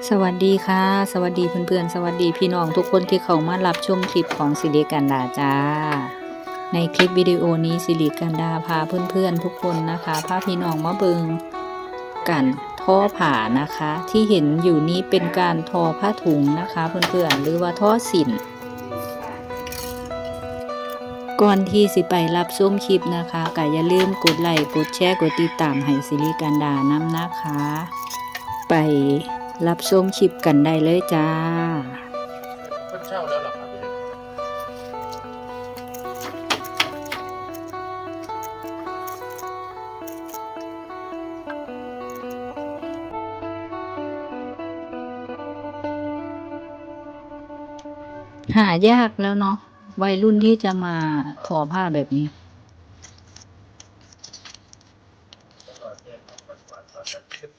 สวัสดีค่ะ สวัสดีเพื่อนๆ สวัสดีพี่น้องทุกคนที่เข้ามารับชมคลิปของสิริกันดาจ้า ในคลิปวิดีโอนี้สิริกันดาพาเพื่อนๆทุกคนนะคะพาพี่น้องมาเบิงกันท่อผ่านะคะ ที่เห็นอยู่นี้เป็นการทอผ้าถุงนะคะ เพื่อนๆ หรือว่าท่อสินก่อนที่สิไปรับชมคลิปนะคะก็อย่าลืมกดไลค์กดแชร์กดติดตามให้สิริกันดานำนะคะ ไป รับชมคลิปกันได้เลยจ้าเช่าแล้วหรอครับหายากแล้วเนาะวัยรุ่นที่จะมาทอผ้าแบบนี้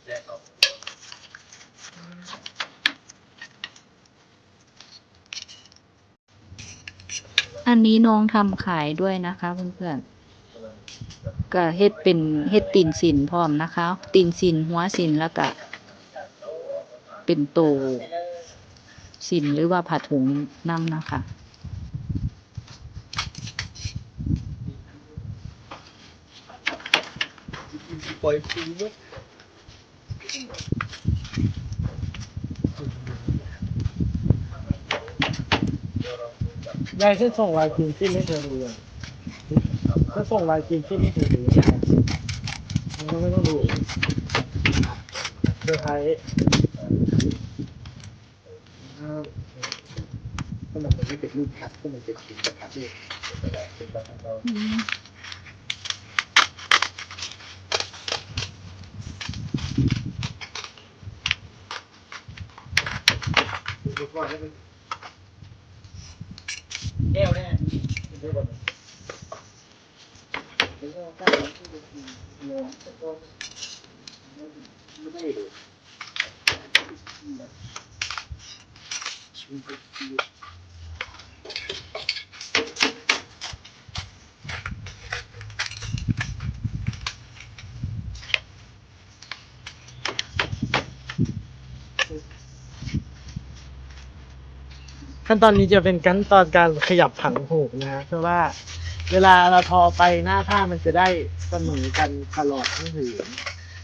แยกออก อันนี้น้องทำขายด้วยนะคะเพื่อนๆก็เฮ็ดเป็นเฮ็ดตีนสินพร้อมนะคะ ตีนสินหัวสินแล้วก็เป็นโตสินหรือว่าผ้าถุงนั่งนะคะปล่อยฟ ยยายฉันส่งลายกินที่ไม่เธอดูเลยฉันส่งลายกินที่ไม่เธอดูมันก็ไม่ต้องดูเธอไทยก็มันไม่เป็นรูปพัดก็มันจะเป็นชิ้นพัดนี่ดูก่อนได้ไหมแก้วแน่ดูก่อน ไม่ ขั้นตอนนี้จะเป็นขั้นตอนการขยับผังหูกนะฮะเพราะว่าเวลาเราทอไปหน้าผ้ามันจะได้เสมอกันตลอดทั้งผืน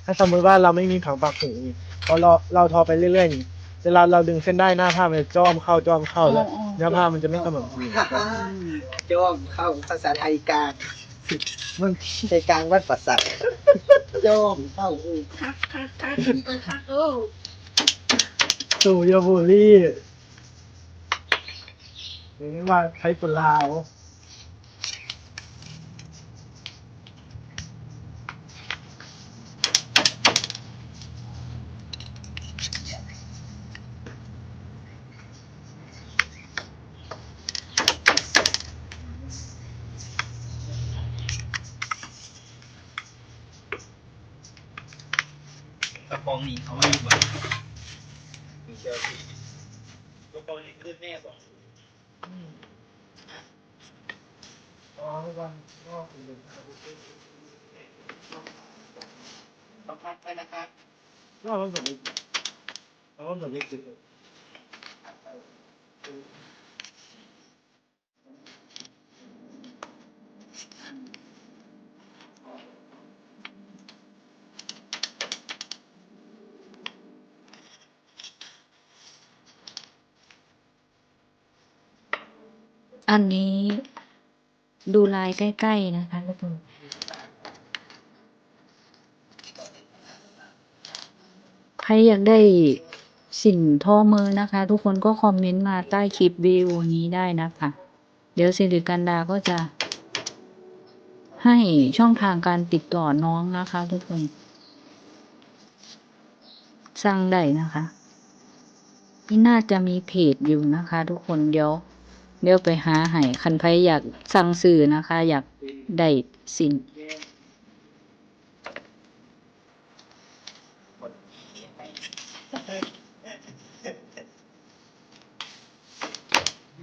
ถ้าสมมติว่าเราไม่มีผังปักหูนี่พอเราเราทอไปเรื่อยๆนี่เวลาเราดึงเส้นได้หน้าผ้ามันจะจ้อมเข้าจ้อมเข้าแล้วอ๋ออ๋อเนื้อผ้ามันจะไม่เสมอผืนจ้องเข้าภาษาไทยกลางมันไทยกลางวัดประสักจ้องเข้าอูคักคักคักคักโอ้สู่ยาบุรี นี่ว่าใช้ปลาวกระปองนี้เขาไม่อยู่บ้านมีเชลซีกระปองนี้ขึ้นแน่บอก อ๋อวันก็คือต้องพักไปนะครับก็มันแบบนี้ก็มันแบบนี้คือ อันนี้ดูลายใกล้ๆนะคะทุกคนใครอยากได้สินท่อมือนะคะ ทุกคนก็คอมเมนต์มาใต้คลิปวิดีโอนี้ได้นะคะ เดี๋ยวสิริกันดาก็จะ ให้ช่องทางการติดต่อน้องนะคะ ทุกคนสั่งได้นะคะ นี่น่าจะมีเพจอยู่นะคะ ทุกคนเดี๋ยว เดี๋ยวไปหาให้คันไพอยากสั่งซื้อนะคะ อยากได้สิน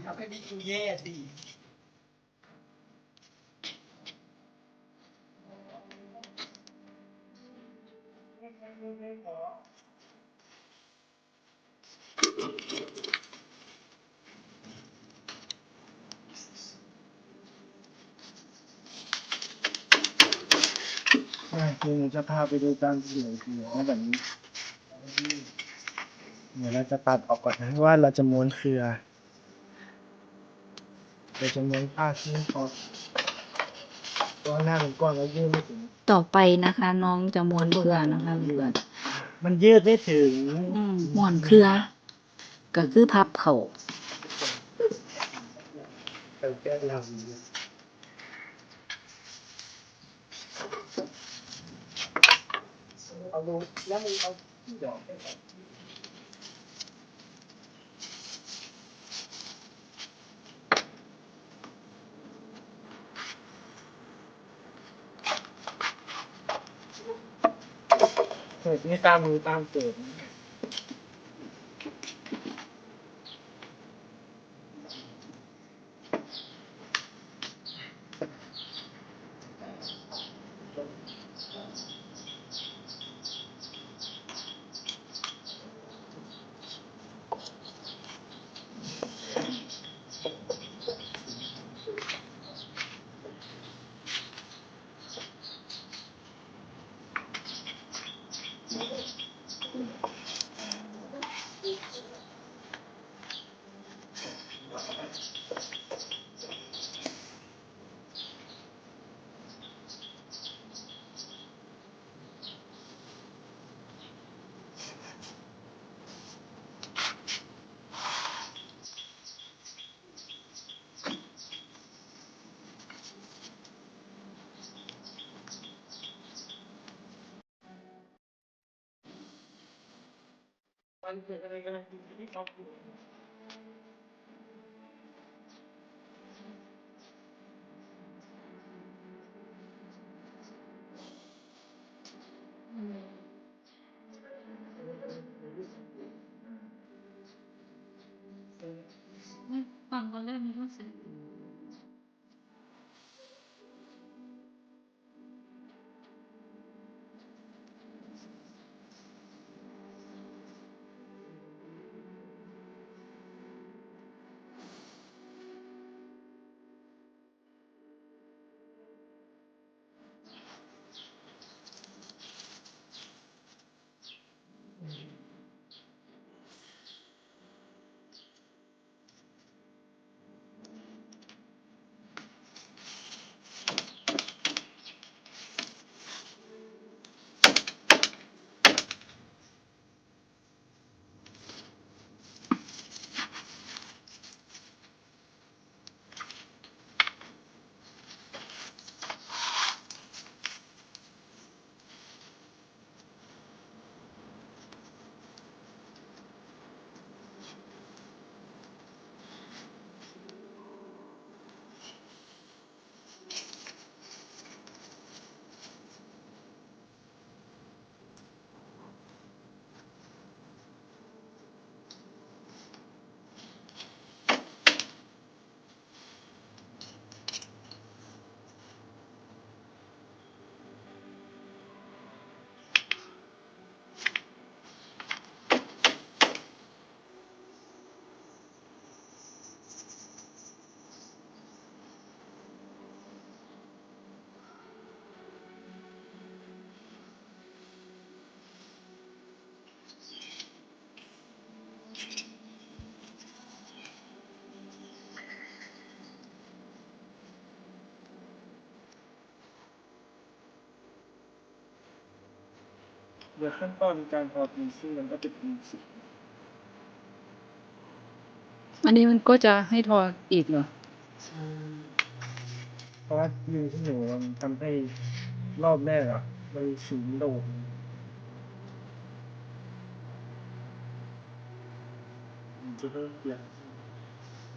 เอาไปมีกูแย่สิ ยวจะพาไปดูการเฉลยคือว่าแบบนี้ เดี๋ยวเราจะตัดออกก่อนนะว่าเราจะม้วนเครือเราจะม้วนผ้าที่พอตัวหน้าเป็นก้อนแล้วยืดไม่ถึง ต่อไปนะคะ น้องจะม้วนเครือนะคะเพื่อนมันยืดไม่ถึงอืมม้วนเครือ ก็คือพับเขาเติมแก้เรา เอาดูแล้วมึงเอา Ouais, เดี๋ยวขั้นตอนการพอปีซึ่งมันก็จะเป็นสีอันนี้มันก็จะให้ทออีกเหรอ เพราะว่ามือที่หนูมันทำให้รอบแรกอะ มันสูงโด่งมันจะเพิ่มเปลี่ยน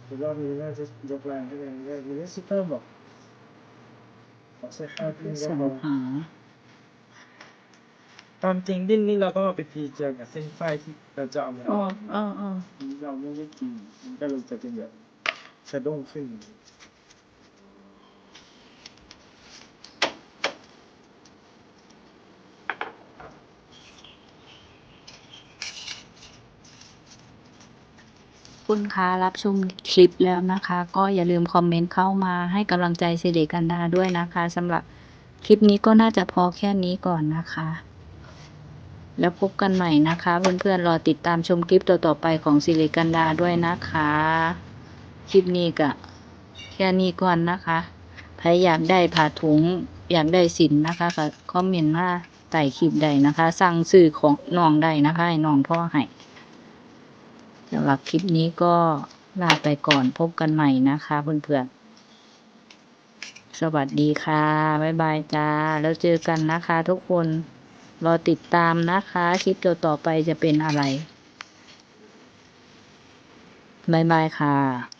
แต่รอบนี้น่าจะยกแรงให้แรงได้หรือซูเปอร์บอกขอใส่ข้าวขึ้นก็สรพอรหา ตามจริงดิ้นนี่เราต้องเอาไปพีเจอกับเส้นไฟที่เราจะเอามาอ๋ออ๋ออ๋อเราไม่ได้กินมันก็เลยจะเป็นแบบสะดุ้งขึ้นคุณคะรับชมคลิปแล้วนะคะ ก็อย่าลืมคอมเมนต์เข้ามาให้กำลังใจสิริกันดาด้วยนะคะสำหรับคลิปนี้ก็น่าจะพอแค่นี้ก่อนนะคะ แล้วพบกันใหม่นะคะ เพื่อนๆรอติดตามชมคลิปต่อๆไปของสิริกันดาด้วยนะคะ คลิปนี้ก็แค่นี้ก่อนนะคะใครอยากได้ผ้าถุงอยากได้สินนะคะก็คอมเมนต์มาใต้คลิปใดนะคะ สั่งซื้อของน้องได้นะคะให้น้องพ่อให้สำหรับคลิปนี้ก็ลาไปก่อนพบกันใหม่นะคะ เพื่อนๆ สวัสดีค่ะ บ๊ายบายจ้า แล้วเจอกันนะคะทุกคน รอติดตามนะคะ คลิปต่อไปจะเป็นอะไรบายบายค่ะ